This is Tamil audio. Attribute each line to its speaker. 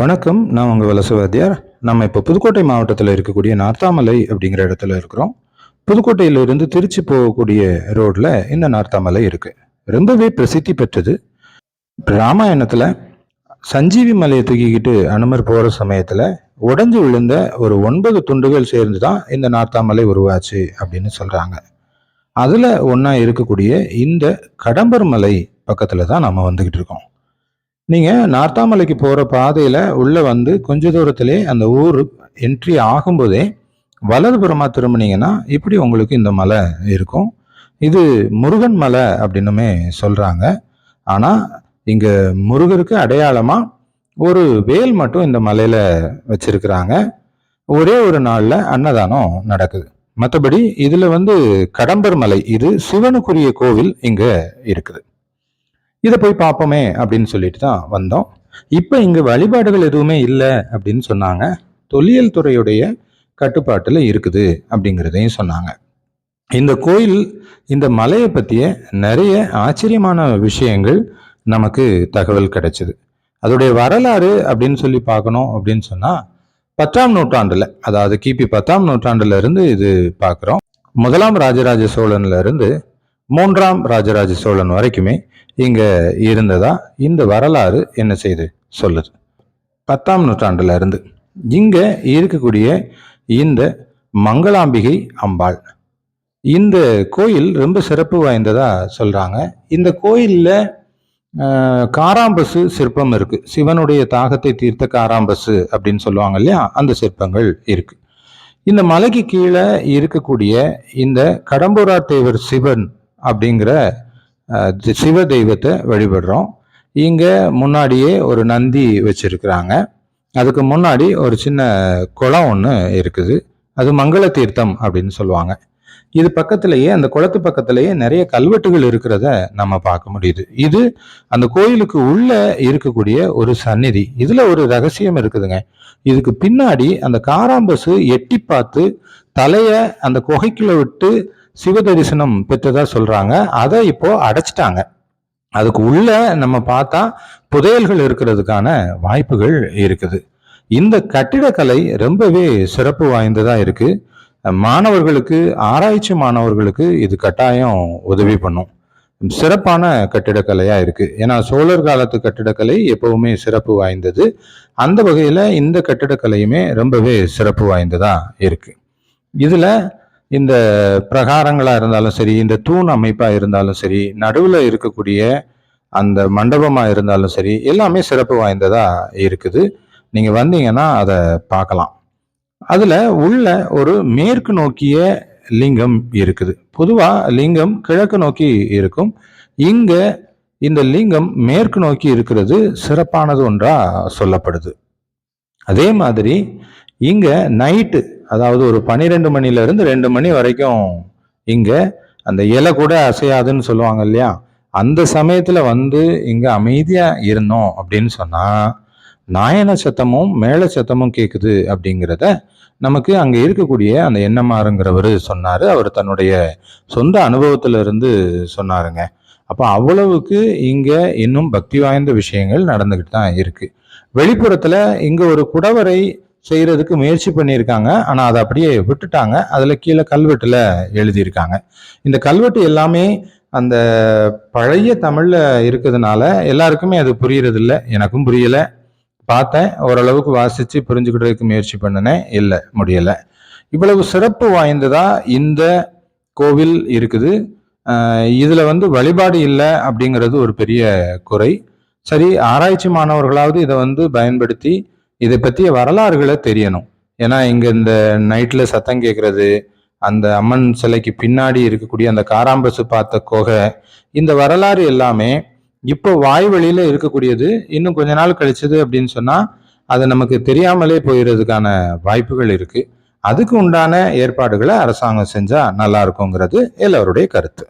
Speaker 1: வணக்கம். நான் உங்கள் வலசுவாத்தியார் நம்ம இப்போ புதுக்கோட்டை மாவட்டத்தில் இருக்கக்கூடிய நார்த்தாமலை அப்படிங்கிற இடத்துல இருக்கிறோம். புதுக்கோட்டையிலிருந்து திருச்சி போகக்கூடிய ரோடில் இந்த நார்த்தாமலை இருக்கு. ரொம்பவே பிரசித்தி பெற்றது. ராமாயணத்தில் சஞ்சீவி மலையை தூக்கிக்கிட்டு அனுமர் போகிற சமயத்தில் உடஞ்சு விழுந்த ஒரு ஒன்பது துண்டுகள் சேர்ந்து தான் இந்த நார்த்தாமலை உருவாச்சு அப்படின்னு சொல்கிறாங்க அதில் ஒன்றா இருக்கக்கூடிய இந்த கடம்பர் மலை பக்கத்தில் தான் நம்ம வந்துக்கிட்டு இருக்கோம். நீங்கள் நார்த்தாமலைக்கு போகிற பாதையில் உள்ளே வந்து கொஞ்ச தூரத்திலே அந்த ஊர் என்ட்ரி ஆகும்போதே வலதுபுறமாக திரும்பினீங்கன்னா இப்படி உங்களுக்கு இந்த மலை இருக்கும். இது முருகன் மலை அப்படின்னுமே சொல்கிறாங்க ஆனால் இங்கே முருகருக்கு அடையாளமாக ஒரு வேல் மட்டும் இந்த மலையில் வச்சிருக்கிறாங்க. ஒரே ஒரு நாளில் அன்னதானம் நடக்குது. மற்றபடி இதில் வந்து கடம்பர் மலை இது சிவனுக்குரிய கோவில் இங்கே இருக்குது. இதை போய் பார்ப்போமே அப்படின்னு சொல்லிட்டு தான் வந்தோம். இப்போ இங்கே வழிபாடுகள் எதுவுமே இல்லை அப்படின்னு சொன்னாங்க. தொல்லியல் துறையுடைய கட்டுப்பாட்டில் இருக்குது அப்படிங்கிறதையும் சொன்னாங்க. இந்த கோயில் இந்த மலையை பற்றிய நிறைய ஆச்சரியமான விஷயங்கள் நமக்கு தகவல் கிடைச்சிது. அதோடைய வரலாறு அப்படின்னு சொல்லி பார்க்கணும் அப்படின்னு சொன்னால் பத்தாம் நூற்றாண்டில் அதாவது கிபி பத்தாம் நூற்றாண்டுல இருந்து இது பார்க்குறோம். முதலாம் ராஜராஜ சோழன்ல இருந்து மூன்றாம் ராஜராஜ சோழன் வரைக்குமே இங்க இருந்ததா? இந்த வரலாறு என்ன செய்து? சொல்லுது. பத்தாம் நூற்றாண்டுல இருந்து இங்க இருக்கக்கூடிய இந்த மங்களாம்பிகை அம்பாள். இந்த கோயில் ரொம்ப சிறப்பு வாய்ந்ததா சொல்றாங்க. இந்த கோயில்ல காராம்பசு சிற்பம் இருக்கு. சிவனுடைய தாகத்தை தீர்த்த காராம்பசு அப்படின்னு சொல்லுவாங்க இல்லையா? அந்த சிற்பங்கள் இருக்கு. இந்த மலைக்கு கீழே இருக்கக்கூடிய இந்த கடம்பூரார் தேவர் சிவன் அப்படிங்கிற சிவ தெய்வத்தை வழிபடுறோம். இங்கே முன்னாடியே ஒரு நந்தி வச்சிருக்கிறாங்க. அதுக்கு முன்னாடி ஒரு சின்ன குளம் ஒன்று இருக்குது. அது மங்கள தீர்த்தம் அப்படின்னு சொல்லுவாங்க. இது பக்கத்திலேயே அந்த குளத்து பக்கத்திலேயே நிறைய கல்வெட்டுகள் இருக்கிறத நம்ம பார்க்க முடியுது. இது அந்த கோயிலுக்கு உள்ள இருக்கக்கூடிய ஒரு சந்நிதி. இதுல ஒரு ரகசியம் இருக்குதுங்க. இதுக்கு பின்னாடி அந்த காராம்பசு எட்டி பார்த்து தலைய அந்த குகைக்குள்ள விட்டு சிவ தரிசனம் பெற்றதா சொல்றாங்க. அதை இப்போ அடைச்சிட்டாங்க. அதுக்கு உள்ள நம்ம பார்த்தா புதையல்கள் இருக்கிறதுக்கான வாய்ப்புகள் இருக்குது. இந்த கட்டிடக்கலை ரொம்பவே சிறப்பு வாய்ந்ததா இருக்கு. மாணவர்களுக்கு ஆராய்ச்சி மாணவர்களுக்கு இது கட்டாயம் உதவி பண்ணும். சிறப்பான கட்டிடக்கலையா இருக்கு. ஏன்னா சோழர் காலத்து கட்டிடக்கலை எப்பவுமே சிறப்பு வாய்ந்தது. அந்த வகையில இந்த கட்டிடக்கலையுமே ரொம்பவே சிறப்பு வாய்ந்ததா இருக்கு. இதுல இந்த பிரகாரங்களாக இருந்தாலும் சரி இந்த தூண் அமைப்பாக இருந்தாலும் சரி நடுவில் இருக்கக்கூடிய அந்த மண்டபமாக இருந்தாலும் சரி எல்லாமே சிறப்பு வாய்ந்ததாக இருக்குது. நீங்கள் வந்தீங்கன்னா அதை பார்க்கலாம். அதில் உள்ள ஒரு மேற்கு நோக்கிய லிங்கம் இருக்குது. பொதுவாக லிங்கம் கிழக்கு நோக்கி இருக்கும். இங்கே இந்த லிங்கம் மேற்கு நோக்கி இருக்கிறது சிறப்பானது ஒன்றாக சொல்லப்படுது. அதே மாதிரி இங்கே நைட்டு அதாவது ஒரு பன்னிரெண்டு மணிலேருந்து ரெண்டு மணி வரைக்கும் இங்கே அந்த இலை கூட அசையாதுன்னு சொல்லுவாங்க இல்லையா? அந்த சமயத்தில் வந்து இங்கே அமைதியாக இருந்தோம் அப்படின்னு சொன்னால் நாயன சத்தமும் மேல சத்தமும் கேட்குது அப்படிங்கிறத நமக்கு அங்கே இருக்கக்கூடிய அந்த எண்ணமாருங்கிறவர் சொன்னார். அவர் தன்னுடைய சொந்த அனுபவத்திலிருந்து சொன்னாருங்க. அப்போ அவ்வளவுக்கு இங்கே இன்னும் பக்தி வாய்ந்த விஷயங்கள் நடந்துக்கிட்டு தான் இருக்குது வெளிப்புறத்தில் இங்கே ஒரு குடவரை செய்கிறதுக்கு முயற்சி பண்ணியிருக்காங்க. ஆனால் அதை அப்படியே விட்டுட்டாங்க. அதில் கீழே கல்வெட்டில் எழுதியிருக்காங்க. இந்த கல்வெட்டு எல்லாமே அந்த பழைய தமிழில் இருக்கிறதுனால எல்லாருக்குமே அது புரியறதில்ல. எனக்கும் புரியல. பார்த்தேன். ஓரளவுக்கு வாசித்து புரிஞ்சுக்கிட்டதுக்கு முயற்சி பண்ணினேன். இல்லை முடியலை. இவ்வளவு சிறப்பு வாய்ந்ததா இந்த கோவில் இருக்குது? இதில் வந்து வழிபாடு இல்லை அப்படிங்கிறது ஒரு பெரிய குறை. சரி ஆராய்ச்சி மாணவர்களாவது இதை வந்து பயன்படுத்தி இதை பற்றிய வரலாறுகளை தெரியணும். ஏன்னா இங்கே இந்த நைட்டில் சத்தம் கேட்குறது அந்த அம்மன் சிலைக்கு பின்னாடி இருக்கக்கூடிய அந்த காராம்பசு பார்த்த குகை இந்த வரலாறு எல்லாமே இப்போ வாய் வழியில் இருக்கக்கூடியது இன்னும் கொஞ்ச நாள் கழிச்சது அப்படின்னு சொன்னால் அது நமக்கு தெரியாமலே போயிடுறதுக்கான வாய்ப்புகள் இருக்குது அதுக்கு உண்டான ஏற்பாடுகளை அரசாங்கம் செஞ்சால் நல்லா இருக்குங்கிறது எல்லோருடைய கருத்து.